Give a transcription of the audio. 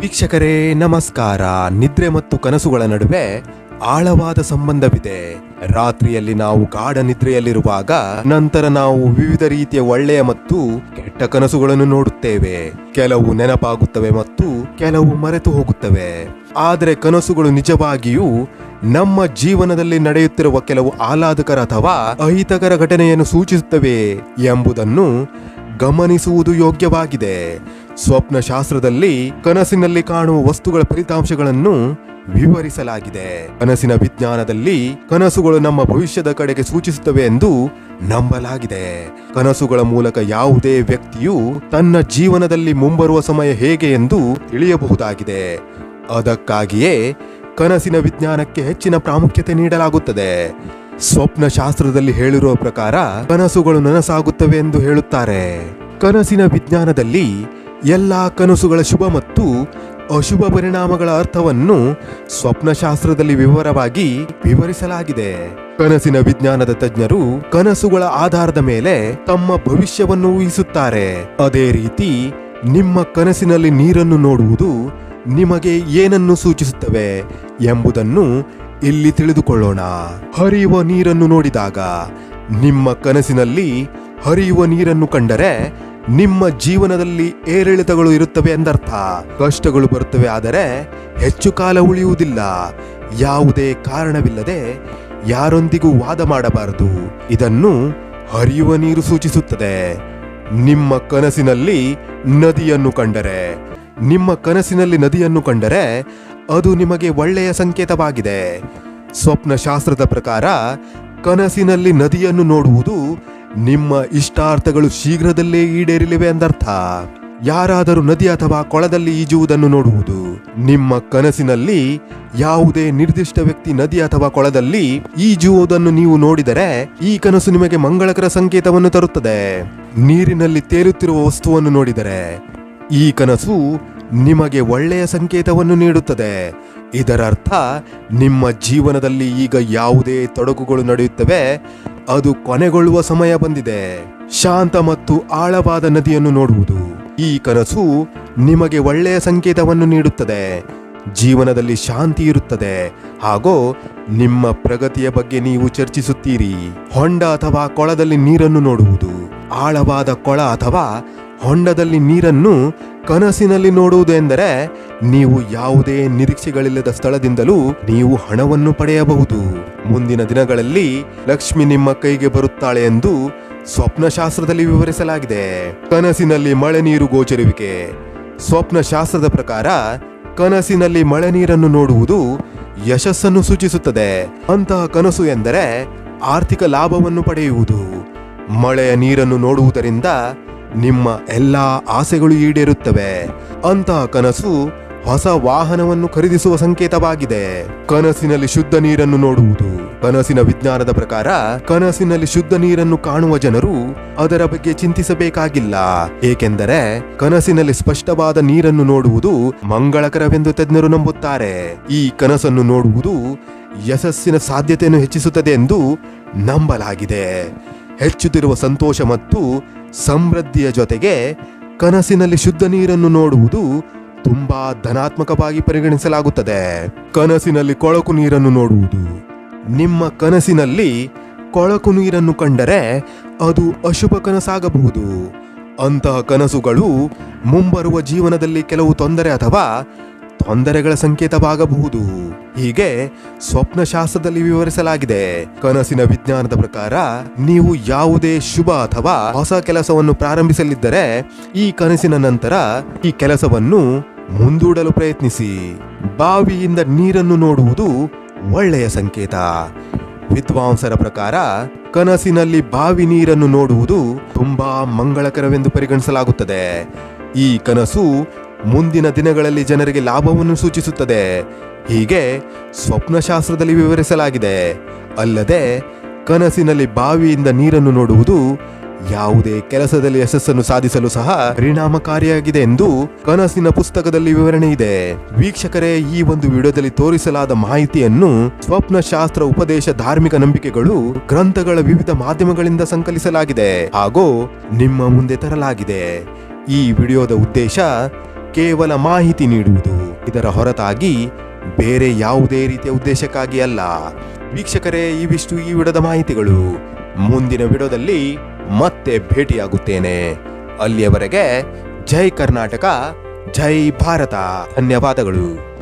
ವೀಕ್ಷಕರೇ, ನಮಸ್ಕಾರ. ನಿದ್ರೆ ಮತ್ತು ಕನಸುಗಳ ನಡುವೆ ಆಳವಾದ ಸಂಬಂಧವಿದೆ. ರಾತ್ರಿಯಲ್ಲಿ ನಾವು ಗಾಢ ನಿದ್ರೆಯಲ್ಲಿರುವಾಗ ನಂತರ ನಾವು ವಿವಿಧ ರೀತಿಯ ಒಳ್ಳೆಯ ಮತ್ತು ಕೆಟ್ಟ ಕನಸುಗಳನ್ನು ನೋಡುತ್ತೇವೆ. ಕೆಲವು ನೆನಪಾಗುತ್ತವೆ ಮತ್ತು ಕೆಲವು ಮರೆತು ಹೋಗುತ್ತವೆ. ಆದರೆ ಕನಸುಗಳು ನಿಜವಾಗಿಯೂ ನಮ್ಮ ಜೀವನದಲ್ಲಿ ನಡೆಯುತ್ತಿರುವ ಕೆಲವು ಆಹ್ಲಾದಕರ ಅಥವಾ ಅಹಿತಕರ ಘಟನೆಯನ್ನು ಸೂಚಿಸುತ್ತವೆ ಎಂಬುದನ್ನು ಗಮನಿಸುವುದು ಯೋಗ್ಯವಾಗಿದೆ. ಸ್ವಪ್ನ ಶಾಸ್ತ್ರದಲ್ಲಿ ಕನಸಿನಲ್ಲಿ ಕಾಣುವ ವಸ್ತುಗಳ ಫಲಿತಾಂಶಗಳನ್ನು ವಿವರಿಸಲಾಗಿದೆ. ಕನಸಿನ ವಿಜ್ಞಾನದಲ್ಲಿ ಕನಸುಗಳು ನಮ್ಮ ಭವಿಷ್ಯದ ಕಡೆಗೆ ಸೂಚಿಸುತ್ತವೆ ಎಂದು ನಂಬಲಾಗಿದೆ. ಕನಸುಗಳ ಮೂಲಕ ಯಾವುದೇ ವ್ಯಕ್ತಿಯು ತನ್ನ ಜೀವನದಲ್ಲಿ ಮುಂಬರುವ ಸಮಯ ಹೇಗೆ ಎಂದು ತಿಳಿಯಬಹುದಾಗಿದೆ. ಅದಕ್ಕಾಗಿಯೇ ಕನಸಿನ ವಿಜ್ಞಾನಕ್ಕೆ ಹೆಚ್ಚಿನ ಪ್ರಾಮುಖ್ಯತೆ ನೀಡಲಾಗುತ್ತದೆ. ಸ್ವಪ್ನ ಶಾಸ್ತ್ರದಲ್ಲಿ ಹೇಳಿರುವ ಪ್ರಕಾರ ಕನಸುಗಳು ನನಸಾಗುತ್ತವೆ ಎಂದು ಹೇಳುತ್ತಾರೆ. ಕನಸಿನ ವಿಜ್ಞಾನದಲ್ಲಿ ಎಲ್ಲಾ ಕನಸುಗಳ ಶುಭ ಮತ್ತು ಅಶುಭ ಪರಿಣಾಮಗಳ ಅರ್ಥವನ್ನು ಸ್ವಪ್ನಶಾಸ್ತ್ರದಲ್ಲಿ ವಿವರವಾಗಿ ವಿವರಿಸಲಾಗಿದೆ. ಕನಸಿನ ವಿಜ್ಞಾನದ ತಜ್ಞರು ಕನಸುಗಳ ಆಧಾರದ ಮೇಲೆ ತಮ್ಮ ಭವಿಷ್ಯವನ್ನು ಊಹಿಸುತ್ತಾರೆ. ಅದೇ ರೀತಿ ನಿಮ್ಮ ಕನಸಿನಲ್ಲಿ ನೀರನ್ನು ನೋಡುವುದು ನಿಮಗೆ ಏನನ್ನು ಸೂಚಿಸುತ್ತವೆ ಎಂಬುದನ್ನು ಇಲ್ಲಿ ತಿಳಿದುಕೊಳ್ಳೋಣ. ಹರಿಯುವ ನೀರನ್ನು ನೋಡಿದಾಗ ನಿಮ್ಮ ಕನಸಿನಲ್ಲಿ ಹರಿಯುವ ನೀರನ್ನು ಕಂಡರೆ ನಿಮ್ಮ ಜೀವನದಲ್ಲಿ ಏರಿಳಿತಗಳು ಇರುತ್ತವೆ ಎಂದರ್ಥ. ಕಷ್ಟಗಳು ಬರುತ್ತವೆ ಆದರೆ ಹೆಚ್ಚು ಕಾಲ ಉಳಿಯುವುದಿಲ್ಲ. ಯಾವುದೇ ಕಾರಣವಿಲ್ಲದೆ ಯಾರೊಂದಿಗೂ ವಾದ ಮಾಡಬಾರದು. ಇದನ್ನು ಹರಿಯುವ ನೀರು ಸೂಚಿಸುತ್ತದೆ. ನಿಮ್ಮ ಕನಸಿನಲ್ಲಿ ನದಿಯನ್ನು ಕಂಡರೆ. ನಿಮ್ಮ ಕನಸಿನಲ್ಲಿ ನದಿಯನ್ನು ಕಂಡರೆ ಅದು ನಿಮಗೆ ಒಳ್ಳೆಯ ಸಂಕೇತವಾಗಿದೆ. ಸ್ವಪ್ನ ಶಾಸ್ತ್ರದ ಪ್ರಕಾರ ಕನಸಿನಲ್ಲಿ ನದಿಯನ್ನು ನೋಡುವುದು ನಿಮ್ಮ ಇಷ್ಟಾರ್ಥಗಳು ಶೀಘ್ರದಲ್ಲೇ ಈಡೇರಲಿವೆ ಎಂದರ್ಥ. ಯಾರಾದರೂ ನದಿ ಅಥವಾ ಕೊಳದಲ್ಲಿ ಈಜುವುದನ್ನು ನೋಡುವುದು. ನಿಮ್ಮ ಕನಸಿನಲ್ಲಿ ಯಾವುದೇ ನಿರ್ದಿಷ್ಟ ವ್ಯಕ್ತಿ ನದಿ ಅಥವಾ ಕೊಳದಲ್ಲಿ ಈಜುವುದನ್ನು ನೀವು ನೋಡಿದರೆ ಈ ಕನಸು ನಿಮಗೆ ಮಂಗಳಕರ ಸಂಕೇತವನ್ನು ತರುತ್ತದೆ. ನೀರಿನಲ್ಲಿ ತೇಲುತ್ತಿರುವ ವಸ್ತುವನ್ನು ನೋಡಿದರೆ ಈ ಕನಸು ನಿಮಗೆ ಒಳ್ಳೆಯ ಸಂಕೇತವನ್ನು ನೀಡುತ್ತದೆ. ಇದರರ್ಥ ನಿಮ್ಮ ಜೀವನದಲ್ಲಿ ಈಗ ಯಾವುದೇ ತೊಡಕುಗಳು ನಡೆಯುತ್ತವೆ. ಅದು ಕೊನೆಗೊಳ್ಳುವ ಸಮಯ ಬಂದಿದೆ. ಶಾಂತ ಮತ್ತು ಆಳವಾದ ನದಿಯನ್ನು ನೋಡುವುದು. ಈ ಕನಸು ನಿಮಗೆ ಒಳ್ಳೆಯ ಸಂಕೇತವನ್ನು ನೀಡುತ್ತದೆ. ಜೀವನದಲ್ಲಿ ಶಾಂತಿ ಇರುತ್ತದೆ. ಹಾಗೂ ನಿಮ್ಮ ಪ್ರಗತಿಯ ಬಗ್ಗೆ ನೀವು ಚರ್ಚಿಸುತ್ತೀರಿ. ಹೊಂಡ ಅಥವಾ ಕೊಳದಲ್ಲಿ ನೀರನ್ನು ನೋಡುವುದು. ಆಳವಾದ ಕೊಳ ಅಥವಾ ಹೊಂಡದಲ್ಲಿ ನೀರನ್ನು ಕನಸಿನಲ್ಲಿ ನೋಡುವುದೆಂದರೆ ನೀವು ಯಾವುದೇ ನಿರೀಕ್ಷೆಗಳಿಲ್ಲದ ಸ್ಥಳದಿಂದಲೂ ನೀವು ಹಣವನ್ನು ಪಡೆಯಬಹುದು. ಮುಂದಿನ ದಿನಗಳಲ್ಲಿ ಲಕ್ಷ್ಮಿ ನಿಮ್ಮ ಕೈಗೆ ಬರುತ್ತಾಳೆ ಎಂದು ಸ್ವಪ್ನಶಾಸ್ತ್ರದಲ್ಲಿ ವಿವರಿಸಲಾಗಿದೆ. ಕನಸಿನಲ್ಲಿ ಮಳೆ ನೀರು ಗೋಚರುವಿಕೆ. ಸ್ವಪ್ನಶಾಸ್ತ್ರದ ಪ್ರಕಾರ ಕನಸಿನಲ್ಲಿ ಮಳೆ ನೀರನ್ನು ನೋಡುವುದು ಯಶಸ್ಸನ್ನು ಸೂಚಿಸುತ್ತದೆ. ಅಂತಹ ಕನಸು ಎಂದರೆ ಆರ್ಥಿಕ ಲಾಭವನ್ನು ಪಡೆಯುವುದು. ಮಳೆಯ ನೀರನ್ನು ನೋಡುವುದರಿಂದ ನಿಮ್ಮ ಎಲ್ಲಾ ಆಸೆಗಳು ಈಡೇರುತ್ತವೆ. ಅಂತಹ ಕನಸು ಹೊಸ ವಾಹನವನ್ನು ಖರೀದಿಸುವ ಸಂಕೇತವಾಗಿದೆ. ಕನಸಿನಲ್ಲಿ ಶುದ್ಧ ನೀರನ್ನು ನೋಡುವುದು. ಕನಸಿನ ವಿಜ್ಞಾನದ ಪ್ರಕಾರ ಕನಸಿನಲ್ಲಿ ಶುದ್ಧ ನೀರನ್ನು ಕಾಣುವ ಜನರು ಅದರ ಬಗ್ಗೆ ಚಿಂತಿಸಬೇಕಾಗಿಲ್ಲ. ಏಕೆಂದರೆ ಕನಸಿನಲ್ಲಿ ಸ್ಪಷ್ಟವಾದ ನೀರನ್ನು ನೋಡುವುದು ಮಂಗಳಕರವೆಂದು ತಜ್ಞರು ನಂಬುತ್ತಾರೆ. ಈ ಕನಸನ್ನು ನೋಡುವುದು ಯಶಸ್ಸಿನ ಸಾಧ್ಯತೆಯನ್ನು ಹೆಚ್ಚಿಸುತ್ತದೆ ಎಂದು ನಂಬಲಾಗಿದೆ. ಹೆಚ್ಚುತ್ತಿರುವ ಸಂತೋಷ ಮತ್ತು ಸಮೃದ್ಧಿಯ ಜೊತೆಗೆ ಕನಸಿನಲ್ಲಿ ಶುದ್ಧ ನೀರನ್ನು ನೋಡುವುದು ತುಂಬಾ ಧನಾತ್ಮಕವಾಗಿ ಪರಿಗಣಿಸಲಾಗುತ್ತದೆ. ಕನಸಿನಲ್ಲಿ ಕೊಳಕು ನೀರನ್ನು ನೋಡುವುದು. ನಿಮ್ಮ ಕನಸಿನಲ್ಲಿ ಕೊಳಕು ನೀರನ್ನು ಕಂಡರೆ ಅದು ಅಶುಭ ಕನಸಾಗಬಹುದು. ಅಂತಹ ಕನಸುಗಳು ಮುಂಬರುವ ಜೀವನದಲ್ಲಿ ಕೆಲವು ತೊಂದರೆ ಅಥವಾ ತೊಂದರೆಗಳ ಸಂಕೇತವಾಗಬಹುದು. ಹೀಗೆ ಸ್ವಪ್ನಶಾಸ್ತ್ರದಲ್ಲಿ ವಿವರಿಸಲಾಗಿದೆ. ಕನಸಿನ ವಿಜ್ಞಾನದ ಪ್ರಕಾರ ನೀವು ಯಾವುದೇ ಶುಭ ಅಥವಾ ಹೊಸ ಕೆಲಸವನ್ನು ಪ್ರಾರಂಭಿಸಲಿದ್ದರೆ ಈ ಕನಸಿನ ನಂತರ ಈ ಕೆಲಸವನ್ನು ಮುಂದೂಡಲು ಪ್ರಯತ್ನಿಸಿ. ಬಾವಿಯಿಂದ ನೀರನ್ನು ನೋಡುವುದು ಒಳ್ಳೆಯ ಸಂಕೇತ. ವಿದ್ವಾಂಸರ ಪ್ರಕಾರ ಕನಸಿನಲ್ಲಿ ಬಾವಿ ನೀರನ್ನು ನೋಡುವುದು ತುಂಬಾ ಮಂಗಳಕರವೆಂದು ಪರಿಗಣಿಸಲಾಗುತ್ತದೆ. ಈ ಕನಸು ಮುಂದಿನ ದಿನಗಳಲ್ಲಿ ಜನರಿಗೆ ಲಾಭವನ್ನು ಸೂಚಿಸುತ್ತದೆ. ಹೀಗೆ ಸ್ವಪ್ನಶಾಸ್ತ್ರದಲ್ಲಿ ವಿವರಿಸಲಾಗಿದೆ. ಅಲ್ಲದೆ ಕನಸಿನಲ್ಲಿ ಬಾವಿಯಿಂದ ನೀರನ್ನು ನೋಡುವುದು ಯಾವುದೇ ಕೆಲಸದಲ್ಲಿ ಯಶಸ್ಸನ್ನು ಸಾಧಿಸಲು ಸಹ ಪರಿಣಾಮಕಾರಿಯಾಗಿದೆ ಎಂದು ಕನಸಿನ ಪುಸ್ತಕದಲ್ಲಿ ವಿವರಣೆ ಇದೆ. ವೀಕ್ಷಕರೇ, ಈ ಒಂದು ವಿಡಿಯೋದಲ್ಲಿ ತೋರಿಸಲಾದ ಮಾಹಿತಿಯನ್ನು ಸ್ವಪ್ನಶಾಸ್ತ್ರ ಉಪದೇಶ ಧಾರ್ಮಿಕ ನಂಬಿಕೆಗಳು ಗ್ರಂಥಗಳ ವಿವಿಧ ಮಾಧ್ಯಮಗಳಿಂದ ಸಂಕಲಿಸಲಾಗಿದೆ ಹಾಗೂ ನಿಮ್ಮ ಮುಂದೆ ತರಲಾಗಿದೆ. ಈ ವಿಡಿಯೋದ ಉದ್ದೇಶ ಕೇವಲ ಮಾಹಿತಿ ನೀಡುವುದು. ಇದರ ಹೊರತಾಗಿ ಬೇರೆ ಯಾವುದೇ ರೀತಿಯ ಉದ್ದೇಶಕ್ಕಾಗಿ ಅಲ್ಲ. ವೀಕ್ಷಕರೇ, ಇವಿಷ್ಟು ಈ ವಿಡದ ಮಾಹಿತಿಗಳು. ಮುಂದಿನ ವಿಡಿಯೋದಲ್ಲಿ ಮತ್ತೆ ಭೇಟಿಯಾಗುತ್ತೇನೆ. ಅಲ್ಲಿಯವರೆಗೆ ಜೈ ಕರ್ನಾಟಕ ಜೈ ಭಾರತ. ಧನ್ಯವಾದಗಳು.